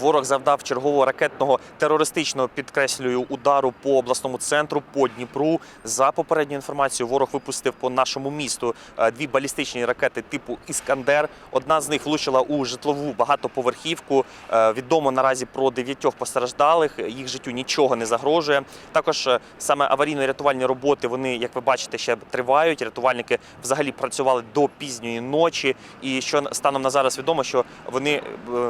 Ворог завдав чергового ракетного терористичного підкреслюю удару по обласному центру по Дніпру. За попередньою інформацією, ворог випустив по нашому місту е, дві балістичні ракети типу Іскандер. Одна з них влучила у житлову багатоповерхівку. Е, Відомо наразі про дев'ятьох постраждалих. Їх життю нічого не загрожує. Також е, саме аварійно-рятувальні роботи вони, як ви бачите, ще тривають. Рятувальники взагалі працювали до пізньої ночі. І що станом на зараз відомо, що вони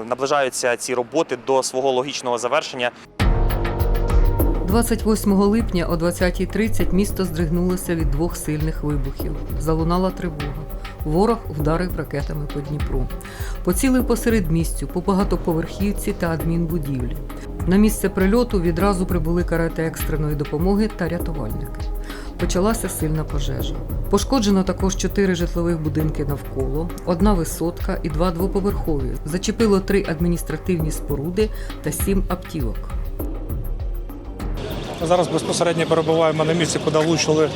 наближаються ці роботи до свого логічного завершення. 28 липня о 20.30 місто здригнулося від двох сильних вибухів. Залунала тривога. Ворог вдарив ракетами по Дніпру. Поцілив посеред містю, по багатоповерхівці та адмінбудівлі. На місце прильоту відразу прибули карети екстреної допомоги та рятувальники. Почалася сильна пожежа. Пошкоджено також чотири житлових будинки навколо, одна висотка і два двоповерхові. Зачепило три адміністративні споруди та сім автівок. Зараз безпосередньо перебуваємо на місці, куди влучили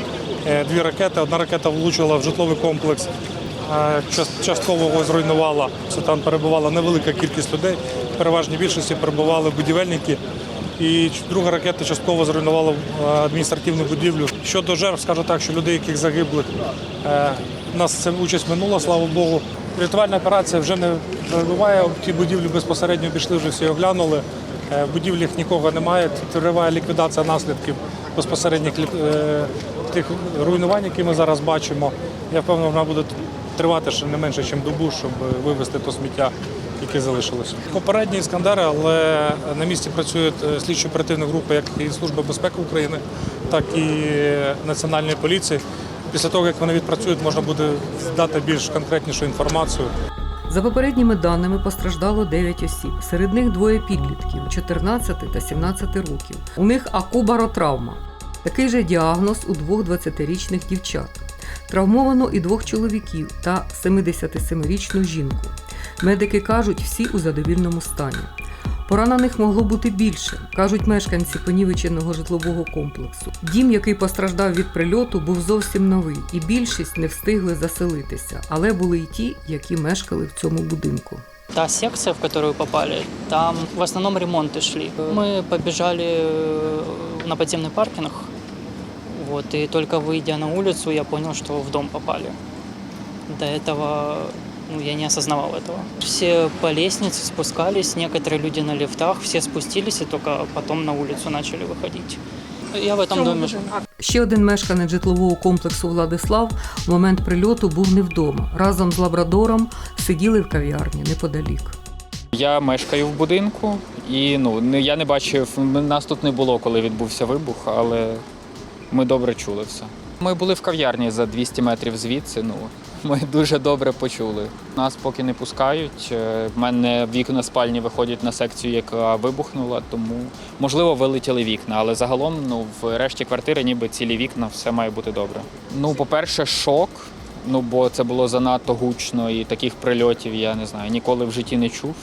е, дві ракети. Одна ракета влучила в житловий комплекс, е, частково його зруйнувала. Це там перебувала невелика кількість людей. В переважній більшості перебували будівельники. І друга ракета частково зруйнувала е, адміністративну будівлю. Щодо жертв, скажу так, що людей, яких загиблих, е, нас ця участь минула, слава Богу. Рятувальна операція вже не триває. Ті будівлі безпосередньо обійшли, вже всі оглянули. Е, В будівлях нікого немає. Триває ліквідація наслідків безпосередніх тих руйнувань, які ми зараз бачимо. Я впевнений, вона буде тривати ще не менше, ніж добу, щоб вивезти то сміття, яке залишилося. Попередні іскандери, але на місці працюють е, слідчо оперативні групи, як і Служба безпеки України, так і Національної поліції. Після того, як вони відпрацюють, можна буде дати більш конкретнішу інформацію. За попередніми даними постраждало 9 осіб. Серед них двоє підлітків 14 та 17 років. У них акубаротравма. Такий же діагноз у двох 20-річних дівчат. Травмовано і двох чоловіків та 77-річну жінку. Медики кажуть, всі у задовільному стані. Поранених могло бути більше, кажуть мешканці понівеченого житлового комплексу. Дім, який постраждав від прильоту, був зовсім новий, і більшість не встигли заселитися, але були й ті, які мешкали в цьому будинку. Та секция, в которую попали, там в основном ремонты шли. Мы побежали э, на подземный паркинг, вот, и только выйдя на улицу, я понял, что в дом попали. До этого ну, я не осознавал этого. Все по лестнице спускались, некоторые люди на лифтах, все спустились и только потом на улицу начали выходить. Я в этом доме жил. Ще один мешканець житлового комплексу Владислав в момент прильоту був не вдома. Разом з лабрадором сиділи в кав'ярні неподалік. Я мешкаю в будинку і ну не- я не бачив. м, Нас тут не було, коли відбувся вибух, але ми добре чули все. Ми були в кав'ярні за 200 метрів звідси. Ну ми дуже добре почули. Нас поки не пускають. Е, В мене вікна спальні виходять на секцію, яка вибухнула, тому можливо вилетіли вікна. Але загалом, ну в решті квартири, ніби цілі вікна, все має бути добре. Ну, по-перше, шок. Ну бо це було занадто гучно і таких прильотів я не знаю, ніколи в житті не чув.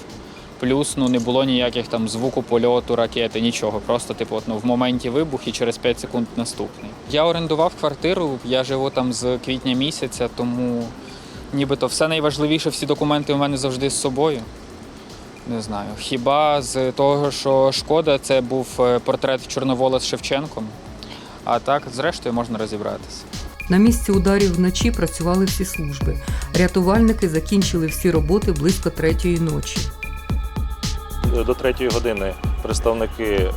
Плюс ну не було ніяких там звуку польоту, ракети, нічого. Просто типу, от, ну, в моменті вибух і через 5 секунд наступний. Я орендував квартиру, я живу там з квітня місяця, тому нібито все найважливіше, всі документи у мене завжди з собою. Не знаю. Хіба з того, що шкода, це був е, портрет Чорновола з Шевченком. А так, зрештою, можна розібратися. На місці ударів вночі працювали всі служби. Рятувальники закінчили всі роботи близько третьої ночі. До третьої години представники е,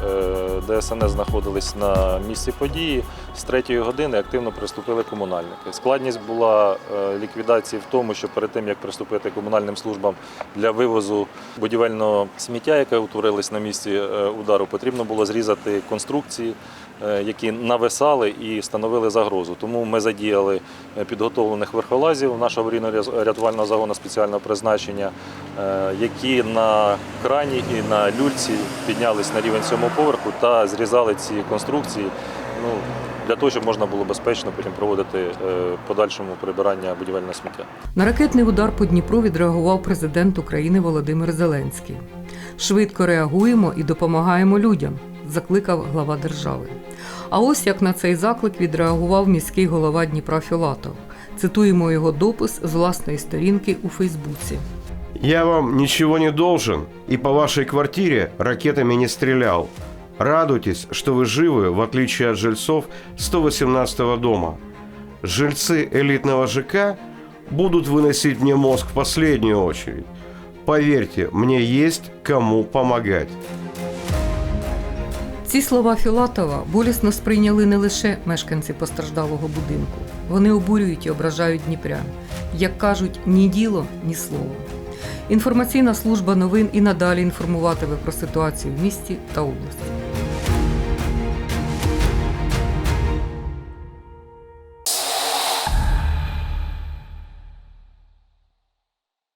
ДСНС знаходились на місці події. З третьої години активно приступили комунальники. Складність була е, ліквідації в тому, що перед тим як приступити комунальним службам для вивозу будівельного сміття, яке утворилось на місці е, удару, потрібно було зрізати конструкції, е, які нависали і становили загрозу. Тому ми задіяли е, підготовлених верхолазів нашого аварійно-рятувального загону спеціального призначення, е, які на крані і на люльці піднялись на рівень сьомого поверху та зрізали ці конструкції. Ну, для того, щоб можна було безпечно потім проводити е, подальшому прибирання будівельного сміття. На ракетний удар по Дніпру відреагував президент України Володимир Зеленський. Швидко реагуємо і допомагаємо людям, закликав глава держави. А ось як на цей заклик відреагував міський голова Дніпра Філатов. Цитуємо його допис з власної сторінки у Фейсбуці. Я вам ничего не должен и по вашей квартире ракетами не стрелял. Радуйтесь, что вы живы, в отличие от жильцов 118 дома. Жильцы элитного ЖК будут выносить мне мозг в последнюю очередь. Поверьте, мне есть кому помогать. Ці слова Філатова болісно сприйняли не лише мешканці постраждалого будинку. Вони обурюють і ображають дніпрян. Як кажуть, ні діло, ні слово. Інформаційна служба новин і надалі інформуватиме про ситуацію в місті та області.